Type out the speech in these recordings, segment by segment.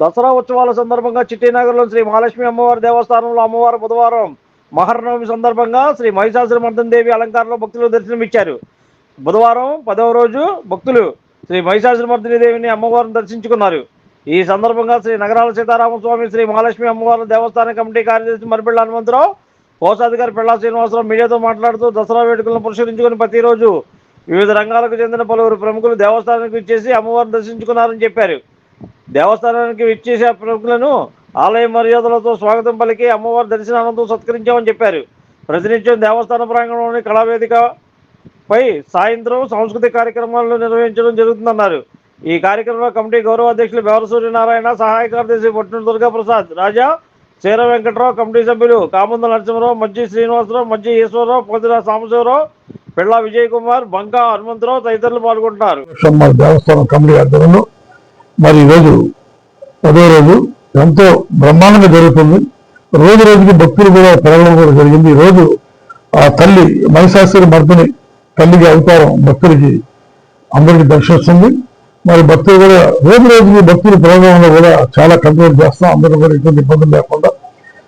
దసరా ఉత్సవాల సందర్భంగా చిట్టినగర్లో శ్రీ మహాలక్ష్మి అమ్మవారి దేవస్థానంలో అమ్మవారు బుధవారం మహర్నవమి సందర్భంగా శ్రీ మహిషాసురమర్దన్ దేవి అలంకారంలో భక్తులు దర్శనమిచ్చారు. బుధవారం పదవ రోజు భక్తులు శ్రీ మహిషాసురమర్దిని దేవిని అమ్మవారిని దర్శించుకున్నారు. ఈ సందర్భంగా శ్రీ నగరాల సీతారామస్వామి శ్రీ మహాలక్ష్మి అమ్మవారి దేవస్థాన కమిటీ కార్యదర్శి మరిపిళ్ళ హనుమంతరావు కోశాధికారి పిళ్ళా శ్రీనివాసరావు మీడియాతో మాట్లాడుతూ దసరా వేడుకలను పురస్కరించుకుని ప్రతిరోజు వివిధ రంగాలకు చెందిన పలువురు ప్రముఖులు దేవస్థానానికి ఇచ్చేసి అమ్మవారిని దర్శించుకున్నారని చెప్పారు. దేవస్థానానికి విచ్చేసే ప్రముఖులను ఆలయ మర్యాదలతో స్వాగతం పలికి అమ్మవారి దర్శనానందం సత్కరించామని చెప్పారు. ప్రతినిత్యం దేవస్థాన ప్రాంగణంలోని కళావేదికపై సాయంత్రం సాంస్కృతిక కార్యక్రమాలను నిర్వహించడం జరుగుతుందన్నారు. ఈ కార్యక్రమంలో కమిటీ గౌరవ అధ్యక్షులు బెవర సూర్యనారాయణ సహాయ కార్యదర్శి పొట్టిన దుర్గాప్రసాద్ రాజా చీర వెంకట్రావు కమిటీ సభ్యులు కామంద నరసింహరావు మజ్జి శ్రీనివాసరావు మజ్జి ఈశ్వరరావు పొదిన సాంబశివరావు పిళ్ళ విజయ్ కుమార్ బంకా హనుమంతరావు తదితరులు పాల్గొంటున్నారు. దేవస్థానం కమిటీ మరి ఈరోజు పదో రోజు ఎంతో బ్రహ్మాండంగా జరుగుతుంది. రోజు రోజుకి భక్తులు కూడా పెరగడం కూడా జరిగింది. ఈరోజు రోజు ఆ తల్లి మహిషాసురి మర్దిని తల్లికి అవతారం భక్తులకి అందరికి దర్శిస్తుంది మరి భక్తులు కూడా రోజు రోజుకి భక్తులు పెరగడంలో కూడా చాలా కంట్రోల్ చేస్తాం అందరూ కూడా ఎటువంటి ఇబ్బందులు లేకుండా.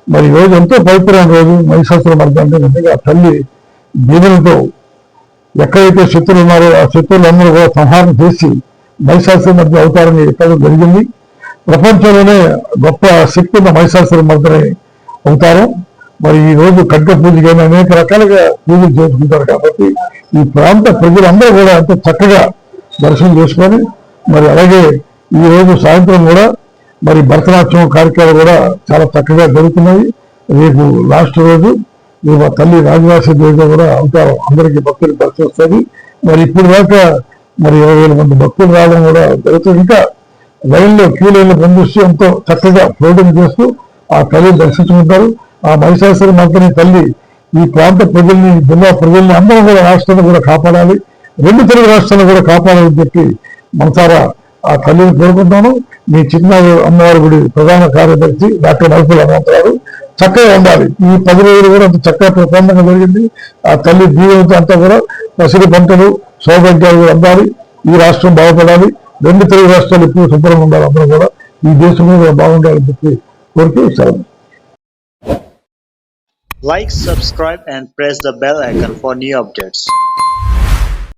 మరి రోజు ఎంతో పవిత్రమైన రోజు మహిషాసుర మర్ది అంటే నిజంగా తల్లి దీవులతో ఎక్కడైతే శత్రులు ఉన్నారో ఆ శత్రువులందరూ కూడా సంహారం చేసి మహిషాసుర మధ్య అవతారం ఎక్కడం జరిగింది. ప్రపంచంలోనే గొప్ప శక్తి ఉన్న మహిషాసుర మర్దని అవతారం. మరి ఈ రోజు ఖడ్గ పూజ కానీ అనేక రకాలుగా పూజలు చేసుకుంటారు కాబట్టి ఈ ప్రాంత ప్రజలందరూ కూడా ఎంతో చక్కగా దర్శనం చేసుకొని మరి అలాగే ఈ రోజు సాయంత్రం కూడా మరి భరతనాట్యం కార్యక్రమాలు కూడా చాలా చక్కగా జరుగుతున్నాయి. రేపు లాస్ట్ రోజు రేపు తల్లి రాజవాస దేవిగా కూడా అవతారం అందరికీ భక్తులు దర్శనం వస్తుంది మరి ఇప్పుడు దాకా మరి ఇరవై వేల మంది భక్తులు రావడం కూడా జరుగుతుంది. ఇంకా లైన్లో క్యూ లైన్లో ఎంతో చక్కగా ఫ్లోటింగ్ చేస్తూ ఆ తల్లిని దర్శించుకుంటారు. ఆ మహిషాసుర మంత్రిని తల్లి ఈ ప్రాంత ప్రజల్ని జిల్లా ప్రజల్ని అందరూ కూడా రాష్ట్రాన్ని కూడా కాపాడాలి. రెండు తెలుగు రాష్ట్రాలను కూడా కాపాడాలని చెప్పి మనసారా ఆ తల్లిని కోరుకుంటాను మీ చిన్న అమ్మవారి గుడి ప్రధాన కార్యదర్శి డాక్టర్ నరపుల హనుమంతరావు చక్కగా ఉండాలి. ఈ పది రోజులు కూడా అంత చక్కగా ప్రబంధంగా జరిగింది. ఆ తల్లి దీవులతో అంతా కూడా పసిడి పంటలు సౌభాగ్యాలు అందాలి ఈ రాష్ట్రం బాగుపడాలి. రెండు తెలుగు రాష్ట్రాలు ఎప్పుడు శుభ్రంగా ఉండాలి అందరూ కూడా. ఈ దేశం కూడా బాగుండాలని చెప్పి కోరుతూ సెలవు. Like, subscribe, and press the bell icon for new updates.